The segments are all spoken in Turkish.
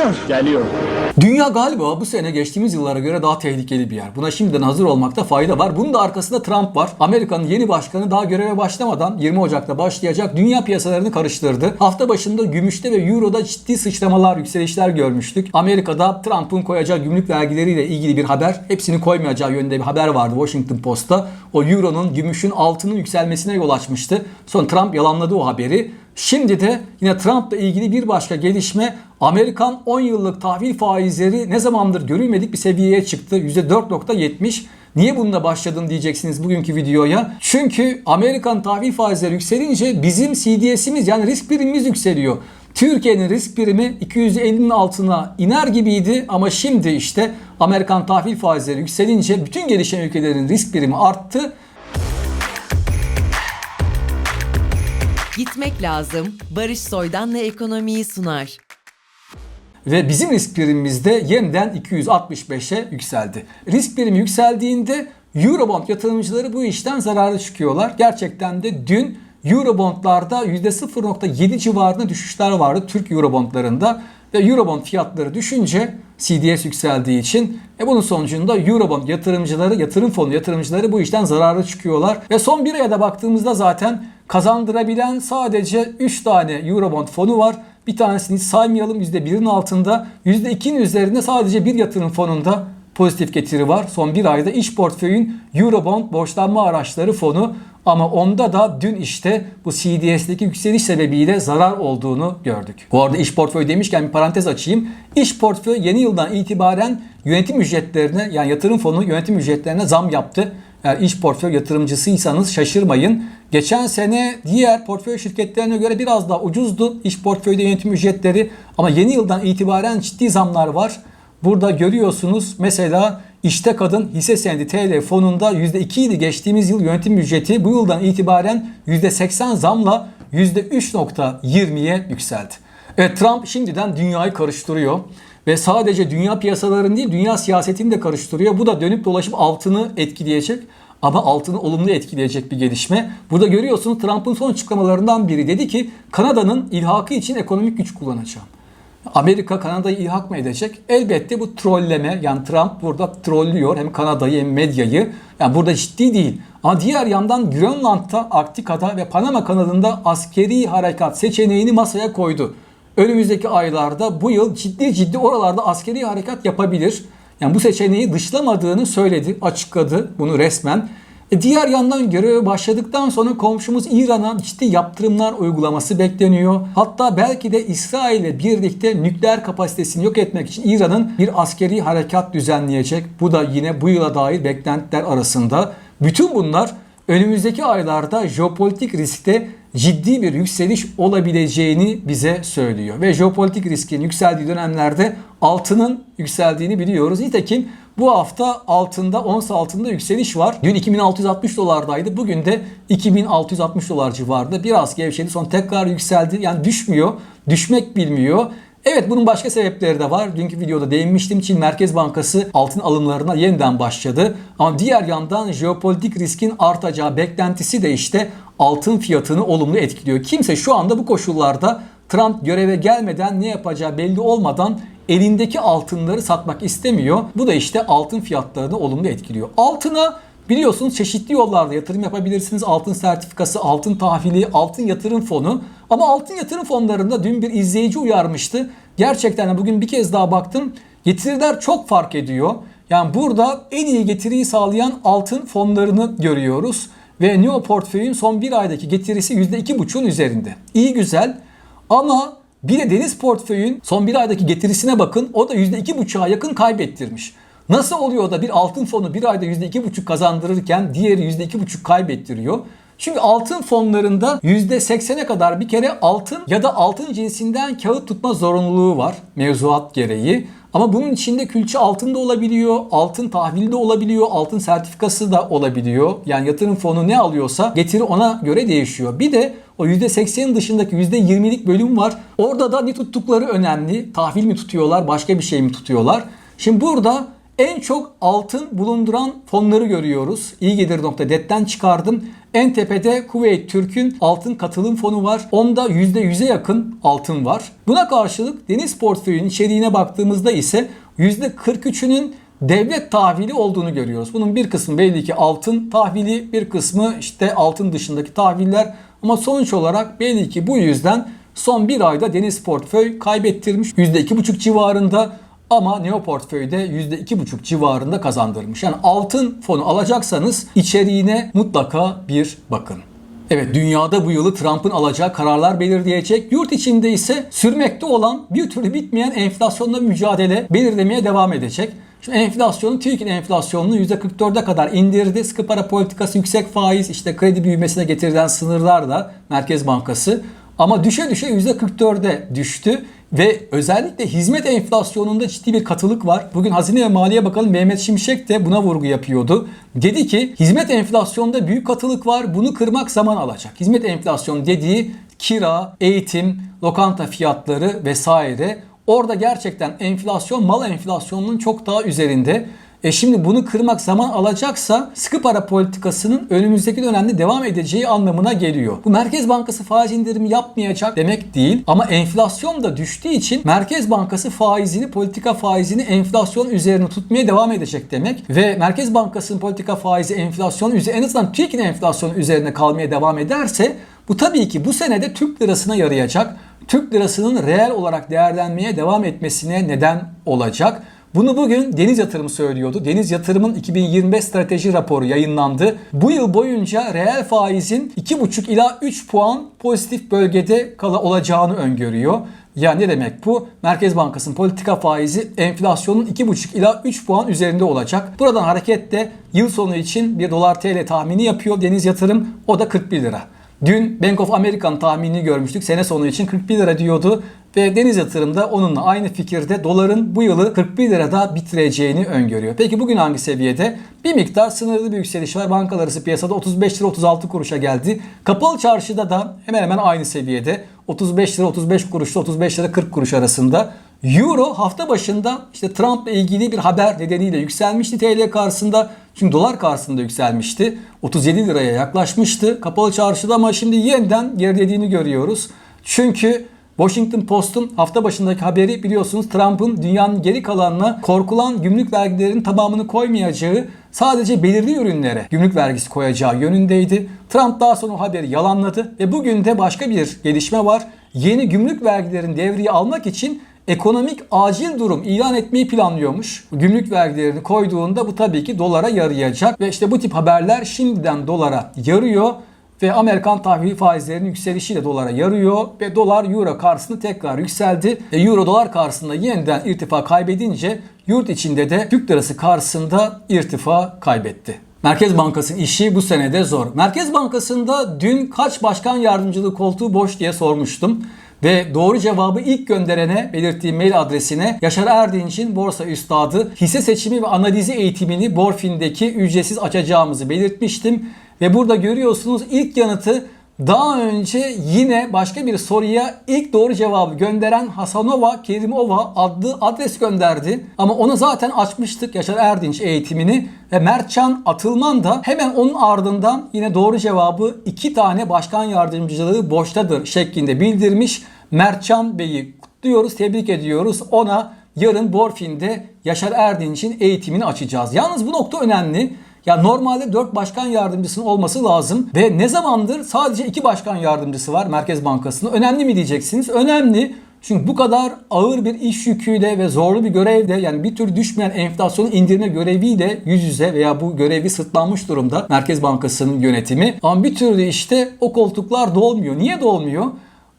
Geliyor. Geliyor. Dünya galiba bu sene geçtiğimiz yıllara göre daha tehlikeli bir yer. Buna şimdiden hazır olmakta fayda var. Bunun da arkasında Trump var. Amerika'nın yeni başkanı daha göreve başlamadan 20 Ocak'ta başlayacak dünya piyasalarını karıştırdı. Hafta başında gümüşte ve euroda ciddi sıçramalar, yükselişler görmüştük. Amerika'da Trump'ın koyacağı gümrük vergileriyle ilgili bir haber, hepsini koymayacağı yönde bir haber vardı Washington Post'ta. O euronun, gümüşün, altının yükselmesine yol açmıştı. Sonra Trump yalanladı o haberi. Şimdi de yine Trump'la ilgili bir başka gelişme Amerikan 10 yıllık tahvil faizleri ne zamandır görülmedik bir seviyeye çıktı. %4.70. Niye bununla başladım diyeceksiniz bugünkü videoya. Çünkü Amerikan tahvil faizleri yükselince bizim CDS'imiz yani risk primimiz yükseliyor. Türkiye'nin risk primi 250'nin altına iner gibiydi ama şimdi işte Amerikan tahvil faizleri yükselince bütün gelişen ülkelerin risk primi arttı. Gitmek lazım. Barış Soydan'la ekonomiyi sunar. Ve bizim risk primimiz de yeniden 265'e yükseldi. Risk primi yükseldiğinde Eurobond yatırımcıları bu işten zararlı çıkıyorlar. Gerçekten de dün Eurobondlarda %0.7 civarında düşüşler vardı Türk Eurobondlarında. Ve Eurobond fiyatları düşünce CDS yükseldiği için e bunun sonucunda Eurobond yatırımcıları, yatırım fonu yatırımcıları bu işten zararlı çıkıyorlar. Ve son bir aya da baktığımızda zaten kazandırabilen sadece 3 tane Eurobond fonu var. Bir tanesini saymayalım %1'in altında. %2'nin üzerinde sadece bir yatırım fonunda pozitif getiri var. Son bir ayda iş portföyün Eurobond borçlanma araçları fonu ama onda da dün işte bu CDS'deki yükseliş sebebiyle zarar olduğunu gördük. Bu arada iş portföy demişken bir parantez açayım. İş portföy yeni yıldan itibaren yönetim ücretlerine yani yatırım fonu yönetim ücretlerine zam yaptı. Eğer iş portföy yatırımcısıysanız şaşırmayın. Geçen sene diğer portföy şirketlerine göre biraz daha ucuzdu iş portföyde yönetim ücretleri ama yeni yıldan itibaren ciddi zamlar var. Burada görüyorsunuz mesela işte kadın hisse senedi TL fonunda %2 idi geçtiğimiz yıl yönetim ücreti bu yıldan itibaren %80 zamla %3.20'ye yükseldi. Evet Trump şimdiden dünyayı karıştırıyor ve sadece dünya piyasalarını değil dünya siyasetini de karıştırıyor. Bu da dönüp dolaşıp altını etkileyecek ama altını olumlu etkileyecek bir gelişme. Burada görüyorsunuz Trump'ın son açıklamalarından biri dedi ki Kanada'nın ilhakı için ekonomik güç kullanacağım. Amerika Kanada'yı ilhak mı edecek? Elbette bu trolleme yani Trump burada trollüyor hem Kanada'yı hem medyayı. Yani burada ciddi değil. Ama diğer yandan Grönland'da, Arktika'da ve Panama kanalında askeri harekat seçeneğini masaya koydu. Önümüzdeki aylarda bu yıl ciddi ciddi oralarda askeri harekat yapabilir. Yani bu seçeneği dışlamadığını söyledi, açıkladı bunu resmen. E diğer yandan göreve başladıktan sonra komşumuz İran'a ciddi yaptırımlar uygulaması bekleniyor. Hatta belki de İsrail ile birlikte nükleer kapasitesini yok etmek için İran'ın bir askeri harekat düzenleyecek. Bu da yine bu yıla dair beklentiler arasında. Bütün bunlar önümüzdeki aylarda jeopolitik riskte ciddi bir yükseliş olabileceğini bize söylüyor. Ve jeopolitik riskin yükseldiği dönemlerde altının yükseldiğini biliyoruz. Nitekim bu hafta altında, ons altında yükseliş var. Dün 2660 dolardaydı. Bugün de 2660 dolar civarında. Biraz gevşedi sonra tekrar yükseldi. Yani düşmüyor. Düşmek bilmiyor. Evet bunun başka sebepleri de var. Dünkü videoda değinmiştim. Çin Merkez Bankası altın alımlarına yeniden başladı. Ama diğer yandan jeopolitik riskin artacağı beklentisi de işte altın fiyatını olumlu etkiliyor. Kimse şu anda bu koşullarda Trump göreve gelmeden ne yapacağı belli olmadan elindeki altınları satmak istemiyor. Bu da işte altın fiyatlarını olumlu etkiliyor. Altına biliyorsunuz çeşitli yollarda yatırım yapabilirsiniz. Altın sertifikası, altın tahvili, altın yatırım fonu. Ama altın yatırım fonlarında dün bir izleyici uyarmıştı. Gerçekten bugün bir kez daha baktım. Getiriler çok fark ediyor. Yani burada en iyi getiriyi sağlayan altın fonlarını görüyoruz. Ve Neo Portföy'ün son bir aydaki getirisi %2,5'un üzerinde. İyi güzel ama bir de Deniz Portföy'ün son bir aydaki getirisine bakın. O da %2,5'a yakın kaybettirmiş. Nasıl oluyor da bir altın fonu bir ayda %2,5 kazandırırken diğeri %2,5 kaybettiriyor? Çünkü altın fonlarında %80'e kadar bir kere altın ya da altın cinsinden kağıt tutma zorunluluğu var mevzuat gereği. Ama bunun içinde külçe altın da olabiliyor, altın tahvili de olabiliyor, altın sertifikası da olabiliyor. Yani yatırım fonu ne alıyorsa getiri ona göre değişiyor. Bir de o %80'in dışındaki %20'lik bölüm var. Orada da ne tuttukları önemli. Tahvil mi tutuyorlar, başka bir şey mi tutuyorlar? Şimdi burada en çok altın bulunduran fonları görüyoruz. İyigelir.net'ten çıkardım. En tepede Kuveyt Türk'ün altın katılım fonu var. Onda %100'e yakın altın var. Buna karşılık deniz portföyünün içeriğine baktığımızda ise %43'ünün devlet tahvili olduğunu görüyoruz. Bunun bir kısmı belli ki altın tahvili, bir kısmı işte altın dışındaki tahviller. Ama sonuç olarak belli ki bu yüzden son bir ayda deniz portföy kaybettirmiş. %2,5 civarında ama Neo portföyde %2,5 civarında kazandırmış. Yani altın fonu alacaksanız içeriğine mutlaka bir bakın. Evet dünyada bu yılı Trump'ın alacağı kararlar belirleyecek. Yurt içinde ise sürmekte olan bir türlü bitmeyen enflasyonla mücadele belirlemeye devam edecek. Şu enflasyonu TÜİK'in enflasyonunu %44'e kadar indirdi. Sıkı para politikası, yüksek faiz, işte kredi büyümesine getirilen sınırlar da Merkez Bankası. Ama düşe düşe %44'e düştü. Ve özellikle hizmet enflasyonunda ciddi bir katılık var. Bugün Hazine ve Maliye Bakanı Mehmet Şimşek de buna vurgu yapıyordu. Dedi ki hizmet enflasyonunda büyük katılık var. Bunu kırmak zaman alacak. Hizmet enflasyonu dediği kira, eğitim, lokanta fiyatları vesaire. Orada gerçekten enflasyon mal enflasyonunun çok daha üzerinde. E şimdi bunu kırmak zaman alacaksa sıkı para politikasının önümüzdeki dönemde devam edeceği anlamına geliyor. Bu Merkez Bankası faiz indirimi yapmayacak demek değil ama enflasyon da düştüğü için Merkez Bankası faizini, politika faizini enflasyon üzerine tutmaya devam edecek demek ve Merkez Bankası'nın politika faizi enflasyon üzerine en azından TÜİK'in enflasyonu üzerine kalmaya devam ederse bu tabii ki bu senede Türk lirasına yarayacak. Türk lirasının reel olarak değerlenmeye devam etmesine neden olacak. Bunu bugün Deniz Yatırım söylüyordu. Deniz Yatırım'ın 2025 strateji raporu yayınlandı. Bu yıl boyunca reel faizin 2,5 ila 3 puan pozitif bölgede kala olacağını öngörüyor. Ya ne demek bu? Merkez Bankası'nın politika faizi enflasyonun 2,5 ila 3 puan üzerinde olacak. Buradan hareketle yıl sonu için bir dolar TL tahmini yapıyor Deniz Yatırım. O da 41 lira. Dün Bank of America'nın tahminini görmüştük. Sene sonu için 41 lira diyordu. Ve Deniz Yatırım da onunla aynı fikirde doların bu yılı 41 lirada bitireceğini öngörüyor. Peki bugün hangi seviyede? Bir miktar sınırlı bir yükseliş var. Bankalar arası piyasada 35 lira 36 kuruşa geldi. Kapalı çarşıda da hemen hemen aynı seviyede. 35 lira 35 kuruşla 35 lira 40 kuruş arasında. Euro hafta başında işte Trump'la ilgili bir haber nedeniyle yükselmişti TL karşısında. Çünkü dolar karşısında yükselmişti. 37 liraya yaklaşmıştı kapalı çarşıda ama şimdi yeniden gerilediğini görüyoruz. Çünkü Washington Post'un hafta başındaki haberi biliyorsunuz Trump'ın dünyanın geri kalanına korkulan gümrük vergilerinin tamamını koymayacağı sadece belirli ürünlere gümrük vergisi koyacağı yönündeydi. Trump daha sonra o haberi yalanladı ve bugün de başka bir gelişme var. Yeni gümrük vergilerin devreye almak için ekonomik acil durum ilan etmeyi planlıyormuş. Gümrük vergilerini koyduğunda bu tabii ki dolara yarayacak ve işte bu tip haberler şimdiden dolara yarıyor ve Amerikan tahvil faizlerinin yükselişiyle dolara yarıyor ve dolar euro karşısında tekrar yükseldi. E, euro dolar karşısında yeniden irtifa kaybedince yurt içinde de Türk lirası karşısında irtifa kaybetti. Merkez Bankası'nın işi bu senede zor. Merkez Bankası'nda dün kaç başkan yardımcılığı koltuğu boş diye sormuştum. Ve doğru cevabı ilk gönderene belirttiğim mail adresine Yaşar Erdinç'in borsa üstadı hisse seçimi ve analizi eğitimini Borfin'deki ücretsiz açacağımızı belirtmiştim. Ve burada görüyorsunuz ilk yanıtı daha önce yine başka bir soruya ilk doğru cevabı gönderen Hasanova Kerimova adlı adres gönderdi. Ama onu zaten açmıştık Yaşar Erdinç eğitimini ve Mertcan Atılman da hemen onun ardından yine doğru cevabı iki tane başkan yardımcılığı boştadır şeklinde bildirmiş. Mertcan Bey'i kutluyoruz, tebrik ediyoruz. Ona yarın Borfin'de Yaşar Erdinç'in eğitimini açacağız. Yalnız bu nokta önemli. Ya normalde 4 başkan yardımcısının olması lazım ve ne zamandır sadece 2 başkan yardımcısı var Merkez Bankası'nda. Önemli mi diyeceksiniz? Önemli. Çünkü bu kadar ağır bir iş yüküyle ve zorlu bir görevde yani bir tür düşmeyen enflasyonu indirme göreviyle yüz yüze veya bu görevi sırtlanmış durumda Merkez Bankası'nın yönetimi. Ama bir türlü işte o koltuklar dolmuyor. Niye dolmuyor?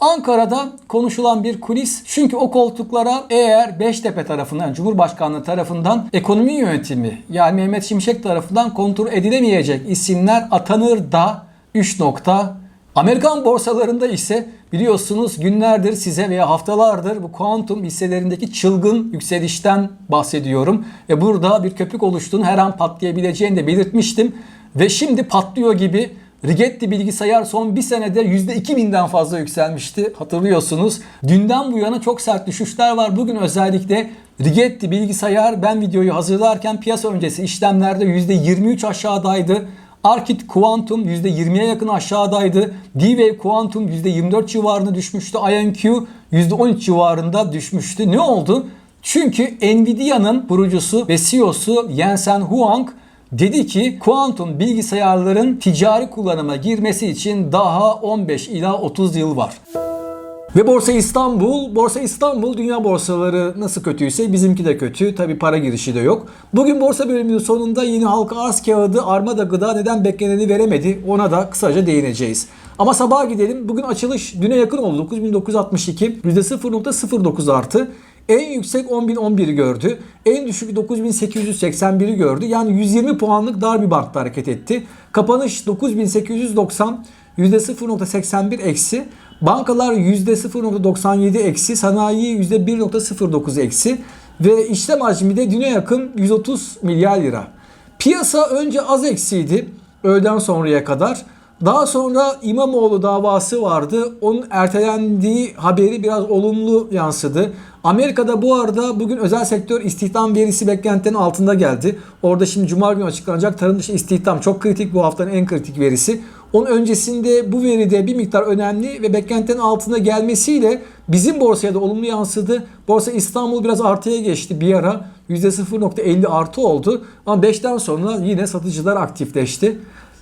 Ankara'da konuşulan bir kulis. Çünkü o koltuklara eğer Beştepe tarafından, Cumhurbaşkanlığı tarafından ekonomi yönetimi yani Mehmet Şimşek tarafından kontrol edilemeyecek isimler atanır da 3 nokta. Amerikan borsalarında ise biliyorsunuz günlerdir size veya haftalardır bu kuantum hisselerindeki çılgın yükselişten bahsediyorum. Ve burada bir köpük oluştuğunu her an patlayabileceğini de belirtmiştim. Ve şimdi patlıyor gibi Rigetti bilgisayar son bir senede %2000'den fazla yükselmişti. Hatırlıyorsunuz. Dünden bu yana çok sert düşüşler var. Bugün özellikle Rigetti bilgisayar ben videoyu hazırlarken piyasa öncesi işlemlerde %23 aşağıdaydı. Arkit Quantum %20'ye yakın aşağıdaydı. D-Wave Quantum %24 civarında düşmüştü. IonQ %13 civarında düşmüştü. Ne oldu? Çünkü Nvidia'nın kurucusu ve CEO'su Jensen Huang dedi ki kuantum bilgisayarların ticari kullanıma girmesi için daha 15 ila 30 yıl var. Ve Borsa İstanbul, Borsa İstanbul dünya borsaları nasıl kötüyse bizimki de kötü. Tabi para girişi de yok. Bugün borsa bölümünün sonunda yine halka arz kağıdı Armada Gıda neden bekleneni veremedi ona da kısaca değineceğiz. Ama sabaha gidelim. Bugün açılış düne yakın oldu. 9962 %0.09 artı. En yüksek 10.011'i gördü. En düşük 9.881'i gördü. Yani 120 puanlık dar bir bantta hareket etti. Kapanış 9.890 %0.81 eksi. Bankalar %0.97 eksi. Sanayi %1.09 eksi. Ve işlem hacmi de düne yakın 130 milyar lira. Piyasa önce az eksiydi öğleden sonraya kadar. Daha sonra İmamoğlu davası vardı. Onun ertelendiği haberi biraz olumlu yansıdı. Amerika'da bu arada bugün özel sektör istihdam verisi beklentinin altında geldi. Orada şimdi cuma günü açıklanacak tarım dışı istihdam çok kritik bu haftanın en kritik verisi. Onun öncesinde bu veride bir miktar önemli ve beklentinin altında gelmesiyle bizim borsaya da olumlu yansıdı. Borsa İstanbul biraz artıya geçti bir ara. %0.50 artı oldu. Ama 5'ten sonra yine satıcılar aktifleşti.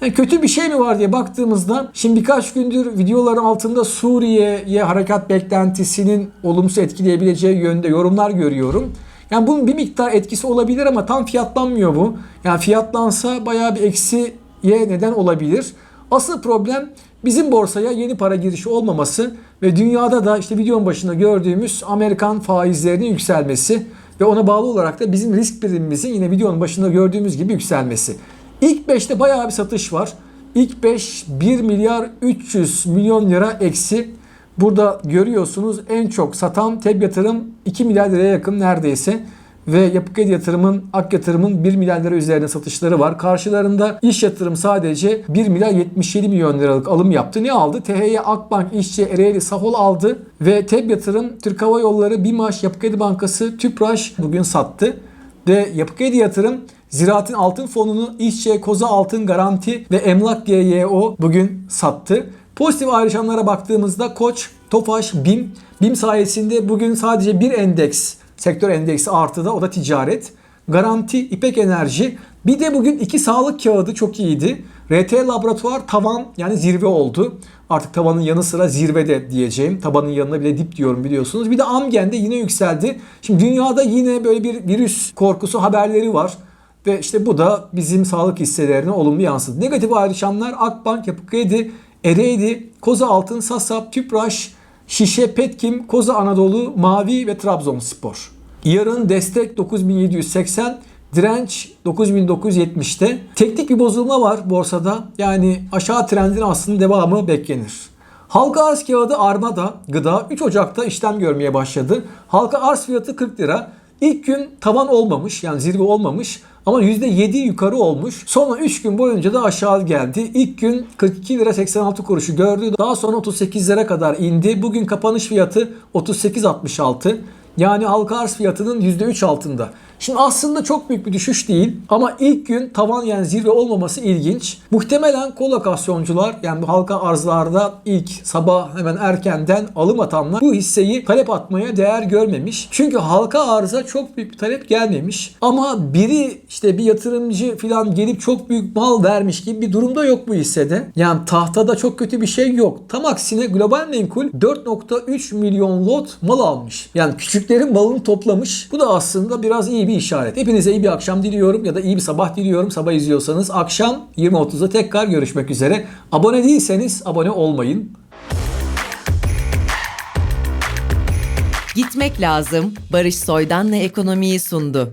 Yani kötü bir şey mi var diye baktığımızda şimdi birkaç gündür videoların altında Suriye'ye harekat beklentisinin olumsuz etkileyebileceği yönde yorumlar görüyorum. Yani bunun bir miktar etkisi olabilir ama tam fiyatlanmıyor bu. Yani fiyatlansa bayağı bir eksiye neden olabilir. Asıl problem bizim borsaya yeni para girişi olmaması ve dünyada da işte videonun başında gördüğümüz Amerikan faizlerinin yükselmesi ve ona bağlı olarak da bizim risk primimizin yine videonun başında gördüğümüz gibi yükselmesi. İlk 5'te bayağı bir satış var. İlk 5 1 milyar 300 milyon lira eksi. Burada görüyorsunuz en çok satan TEB yatırım 2 milyar liraya yakın neredeyse. Ve Yapı Kredi Yatırım'ın, Ak Yatırım'ın 1 milyar lira üzerinde satışları var. Karşılarında iş yatırım sadece 1 milyar 77 milyon liralık alım yaptı. Ne aldı? THY, Akbank, İşçi, Ereğli, Sahol aldı. Ve TEB Yatırım, Türk Hava Yolları, BİMAŞ, Yapı Kredi Bankası, Tüpraş bugün sattı. Ve Yapı Kredi Yatırım Ziraat'in altın fonunu İşçe, Koza Altın Garanti ve Emlak GYO bugün sattı. Pozitif ayrışanlara baktığımızda Koç, Tofaş, BİM. BİM sayesinde bugün sadece bir endeks, sektör endeksi artıda o da ticaret. Garanti, İpek Enerji. Bir de bugün iki sağlık kağıdı çok iyiydi. RT Laboratuvar tavan yani zirve oldu. Artık tavanın yanı sıra zirvede diyeceğim. Tabanın yanına bile dip diyorum biliyorsunuz. Bir de Amgen'de yine yükseldi. Şimdi dünyada yine böyle bir virüs korkusu haberleri var. Ve işte bu da bizim sağlık hisselerine olumlu yansıdı. Negatif ayrışanlar Akbank, Yapı Kredi, Ereğli, Koza Altın, Sasap, Tüpraş, Şişe, Petkim, Koza Anadolu, Mavi ve Trabzonspor. Yarın destek 9780, direnç 9970'te. Teknik bir bozulma var borsada. Yani aşağı trendin aslında devamı beklenir. Halka arz kağıdı Armada gıda 3 Ocak'ta işlem görmeye başladı. Halka arz fiyatı 40 lira. İlk gün tavan olmamış yani zirve olmamış ama %7 yukarı olmuş. Sonra 3 gün boyunca da aşağı geldi. İlk gün 42 lira 86 kuruşu gördü. Daha sonra 38 lira kadar indi. Bugün kapanış fiyatı 38.66. Yani halka arz fiyatının %3 altında. Şimdi aslında çok büyük bir düşüş değil ama ilk gün tavan yani zirve olmaması ilginç. Muhtemelen kolokasyoncular yani bu halka arzlarda ilk sabah hemen erkenden alım atanlar bu hisseyi talep atmaya değer görmemiş. Çünkü halka arza çok büyük bir talep gelmemiş. Ama biri işte bir yatırımcı falan gelip çok büyük mal vermiş gibi bir durumda yok bu hissede. Yani tahtada çok kötü bir şey yok. Tam aksine Global Menkul 4.3 milyon lot mal almış. Yani küçüklerin malını toplamış. Bu da aslında biraz iyi bir işaret. Hepinize iyi bir akşam diliyorum ya da iyi bir sabah diliyorum. Sabah izliyorsanız akşam 20.30'da tekrar görüşmek üzere. Abone değilseniz abone olmayın. Gitmek lazım. Barış Soydan'la ekonomiyi sundu.